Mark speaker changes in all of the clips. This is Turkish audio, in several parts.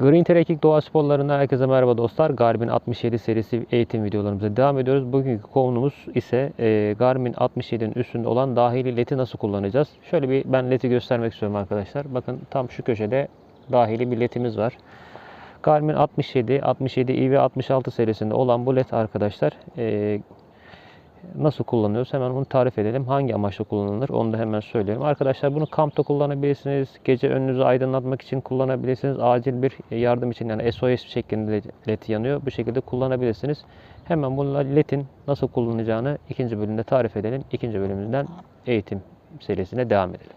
Speaker 1: Green Trekking Doğa Sporlarından herkese merhaba dostlar. Garmin 67 serisi eğitim videolarımıza devam ediyoruz. Bugünkü konumuz ise e, Garmin 67'nin üstünde olan dahili ledi nasıl kullanacağız? Şöyle bir ben ledi göstermek istiyorum arkadaşlar. Bakın tam şu köşede dahili bir ledimiz var. Garmin 67, 67 i ve 66 serisinde olan bu led arkadaşlar e, nasıl kullanıyoruz? Hemen bunu tarif edelim. Hangi amaçla kullanılır? Onu da hemen söyleyelim. Arkadaşlar bunu kampta kullanabilirsiniz. Gece önünüzü aydınlatmak için kullanabilirsiniz. Acil bir yardım için yani SOS şeklinde led yanıyor. Bu şekilde kullanabilirsiniz. Hemen bununla ledin nasıl kullanacağını ikinci bölümde tarif edelim. İkinci bölümünden eğitim serisine devam edelim.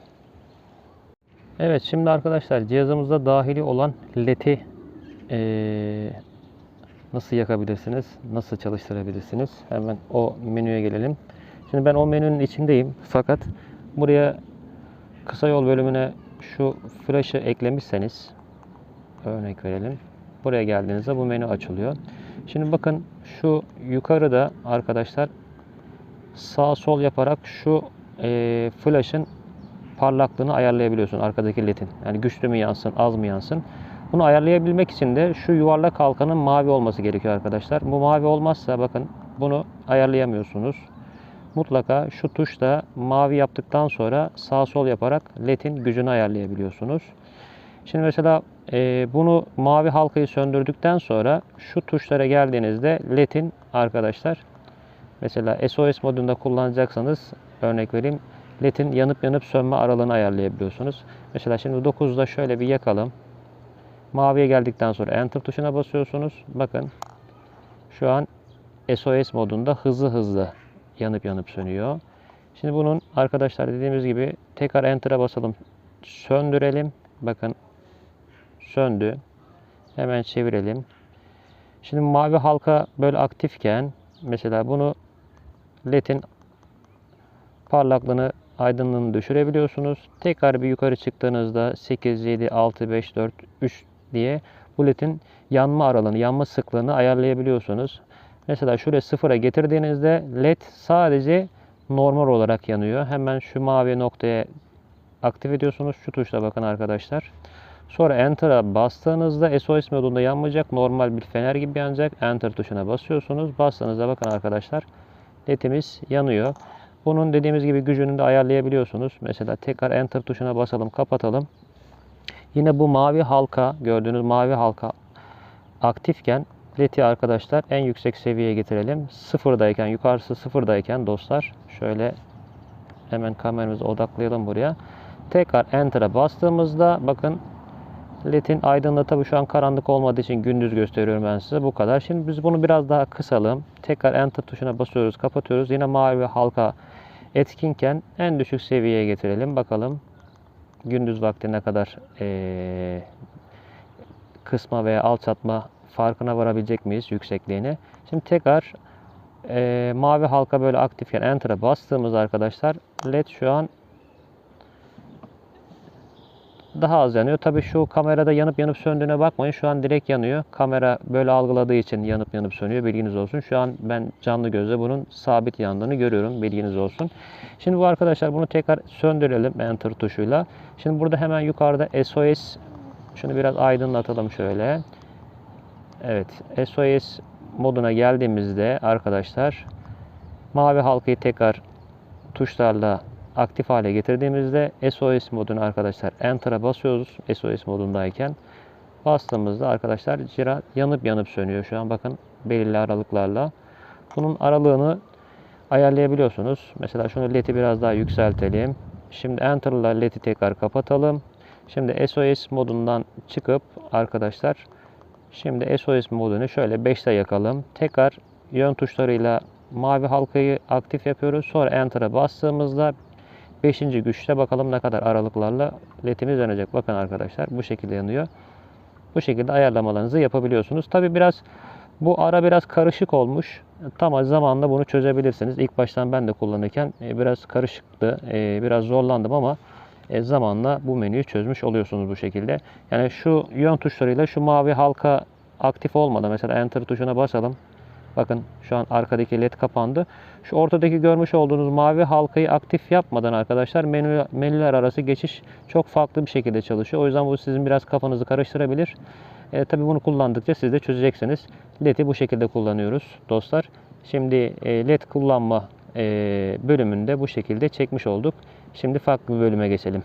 Speaker 1: Evet şimdi arkadaşlar cihazımızda dahili olan ledi eee nasıl yakabilirsiniz, nasıl çalıştırabilirsiniz? Hemen o menüye gelelim. Şimdi ben o menünün içindeyim. Fakat buraya kısa yol bölümüne şu flash'ı eklemişseniz örnek verelim. Buraya geldiğinizde bu menü açılıyor. Şimdi bakın şu yukarıda arkadaşlar sağ sol yaparak şu e, flash'ın parlaklığını ayarlayabiliyorsun arkadaki ledin. Yani güçlü mü yansın, az mı yansın? Bunu ayarlayabilmek için de şu yuvarlak halkanın mavi olması gerekiyor arkadaşlar. Bu mavi olmazsa bakın bunu ayarlayamıyorsunuz. Mutlaka şu tuşla mavi yaptıktan sonra sağ sol yaparak ledin gücünü ayarlayabiliyorsunuz. Şimdi mesela e, bunu mavi halkayı söndürdükten sonra şu tuşlara geldiğinizde ledin arkadaşlar mesela SOS modunda kullanacaksanız örnek vereyim ledin yanıp yanıp sönme aralığını ayarlayabiliyorsunuz. Mesela şimdi 9'da şöyle bir yakalım. Maviye geldikten sonra Enter tuşuna basıyorsunuz. Bakın şu an SOS modunda hızlı hızlı yanıp yanıp sönüyor. Şimdi bunun arkadaşlar dediğimiz gibi tekrar Enter'a basalım. Söndürelim. Bakın söndü. Hemen çevirelim. Şimdi mavi halka böyle aktifken mesela bunu ledin parlaklığını aydınlığını düşürebiliyorsunuz. Tekrar bir yukarı çıktığınızda 8, 7, 6, 5, 4, 3 diye bu ledin yanma aralığını, yanma sıklığını ayarlayabiliyorsunuz. Mesela şuraya sıfıra getirdiğinizde led sadece normal olarak yanıyor. Hemen şu mavi noktaya aktif ediyorsunuz. Şu tuşla bakın arkadaşlar. Sonra Enter'a bastığınızda SOS modunda yanmayacak. Normal bir fener gibi yanacak. Enter tuşuna basıyorsunuz. Bastığınızda bakın arkadaşlar ledimiz yanıyor. Bunun dediğimiz gibi gücünü de ayarlayabiliyorsunuz. Mesela tekrar Enter tuşuna basalım, kapatalım. Yine bu mavi halka, gördüğünüz mavi halka aktifken LED'i arkadaşlar en yüksek seviyeye getirelim. Sıfırdayken, yukarısı sıfırdayken dostlar şöyle hemen kameramızı odaklayalım buraya. Tekrar Enter'a bastığımızda bakın LED'in aydınlığı tabii şu an karanlık olmadığı için gündüz gösteriyorum ben size. Bu kadar. Şimdi biz bunu biraz daha kısalım. Tekrar Enter tuşuna basıyoruz, kapatıyoruz. Yine mavi halka etkinken en düşük seviyeye getirelim. Bakalım gündüz vakti ne kadar e, kısma veya alçatma farkına varabilecek miyiz yüksekliğini. Şimdi tekrar e, mavi halka böyle aktifken Enter'a bastığımız arkadaşlar LED şu an daha az yanıyor. Tabi şu kamerada yanıp yanıp söndüğüne bakmayın. Şu an direkt yanıyor. Kamera böyle algıladığı için yanıp yanıp sönüyor. Bilginiz olsun. Şu an ben canlı gözle bunun sabit yandığını görüyorum. Bilginiz olsun. Şimdi bu arkadaşlar bunu tekrar söndürelim Enter tuşuyla. Şimdi burada hemen yukarıda SOS şunu biraz aydınlatalım şöyle. Evet. SOS moduna geldiğimizde arkadaşlar mavi halkayı tekrar tuşlarla aktif hale getirdiğimizde SOS modunu arkadaşlar Enter'a basıyoruz SOS modundayken. Bastığımızda arkadaşlar cira yanıp yanıp sönüyor şu an bakın belirli aralıklarla. Bunun aralığını ayarlayabiliyorsunuz. Mesela şunu LED'i biraz daha yükseltelim. Şimdi Enter'la LED'i tekrar kapatalım. Şimdi SOS modundan çıkıp arkadaşlar şimdi SOS modunu şöyle 5'te yakalım. Tekrar yön tuşlarıyla mavi halkayı aktif yapıyoruz. Sonra Enter'a bastığımızda 5. güçte bakalım ne kadar aralıklarla ledimiz yanacak. Bakın arkadaşlar bu şekilde yanıyor. Bu şekilde ayarlamalarınızı yapabiliyorsunuz. Tabi biraz bu ara biraz karışık olmuş. Tam zamanla bunu çözebilirsiniz. İlk baştan ben de kullanırken e, biraz karışıktı. E, biraz zorlandım ama e, zamanla bu menüyü çözmüş oluyorsunuz bu şekilde. Yani şu yön tuşlarıyla şu mavi halka aktif olmadan mesela Enter tuşuna basalım. Bakın şu an arkadaki led kapandı. Şu ortadaki görmüş olduğunuz mavi halkayı aktif yapmadan arkadaşlar menü, menüler arası geçiş çok farklı bir şekilde çalışıyor. O yüzden bu sizin biraz kafanızı karıştırabilir. E, tabii bunu kullandıkça siz de çözeceksiniz. LED'i bu şekilde kullanıyoruz dostlar. Şimdi e, LED kullanma e, bölümünde bu şekilde çekmiş olduk. Şimdi farklı bir bölüme geçelim.